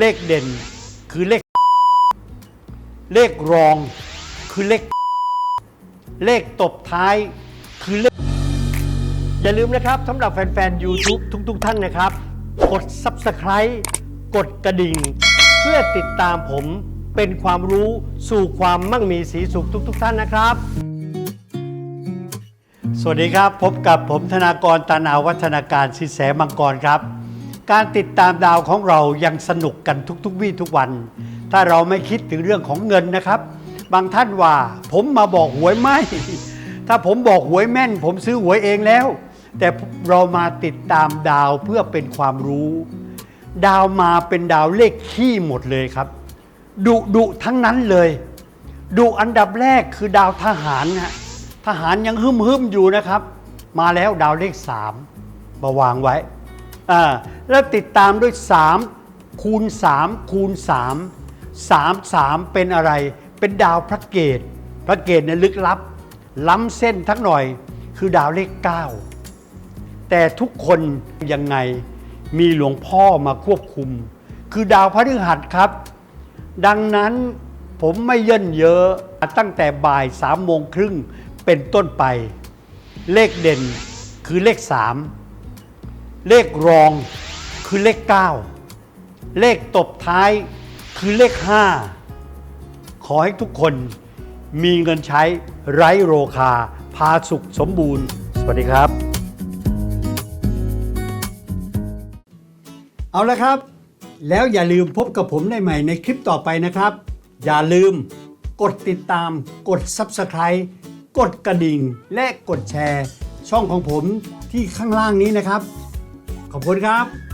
เลขเด่นคือเลข เลขรองคือเลข เลขตบท้ายคือเลข อย่าลืมนะครับสำหรับแฟนๆ YouTube ทุกๆ ท่านนะครับ กด Subscribe กดกระดิ่ง เพื่อติดตามผมเป็นความรู้สู่ความมั่งมีสีสุขทุก ๆ ท่านนะครับ สวัสดีครับ พบกับผมธนากรตานาวัฒนาการสินแสมังกรครับ การติดตามดาวของเรายังสนุกกันทุกๆวี่ทุกวัน ถ้าเราไม่คิดถึงเรื่องของเงินนะครับ บางท่านว่าผมมาบอกหวยไหมถ้าผมบอกหวยแม่น ผมซื้อหวยเองแล้ว แต่เรามาติดตามดาวเพื่อเป็นความรู้ ดาวมาเป็นดาวเลขขี้หมดเลยครับ ดุดุทั้งนั้นเลยดุอันดับแรกคือดาวทหารฮะทหารยังฮึมฮึมอยู่นะครับ มาแล้วดาวเลขสามมาวางไว้ อ่าแล้วติดตามด้วย 3 คูณ 3 คูณ 3 3 3 เป็นอะไร เป็นดาวพระเกตพระเกตเนี่ยลึกลับ ล้ำเส้นทักหน่อยคือดาวเลข 9 แต่ทุกคนยังไงมีหลวงพ่อมาควบคุม คือดาวพระฤหัสครับ ดังนั้นผมไม่เย่นเยอะตั้งแต่บ่ายสามโมงครึ่งเป็นต้นไป เลขเด่นคือเลขสาม เลขรองคือเลขเก้าเลขตบท้ายคือเลขห้าขอให้ทุกคนมีเงินใช้ไร้โรคา พาสุขสมบูรณ์ สวัสดีครับ เอาละครับ แล้วอย่าลืมพบกับผมได้ใหม่ในคลิปต่อไปนะครับ อย่าลืมกดติดตาม กด Subscribe กดกระดิ่ง และกดแชร์ ช่องของผมที่ข้างล่างนี้นะครับ ขอบคุณครับ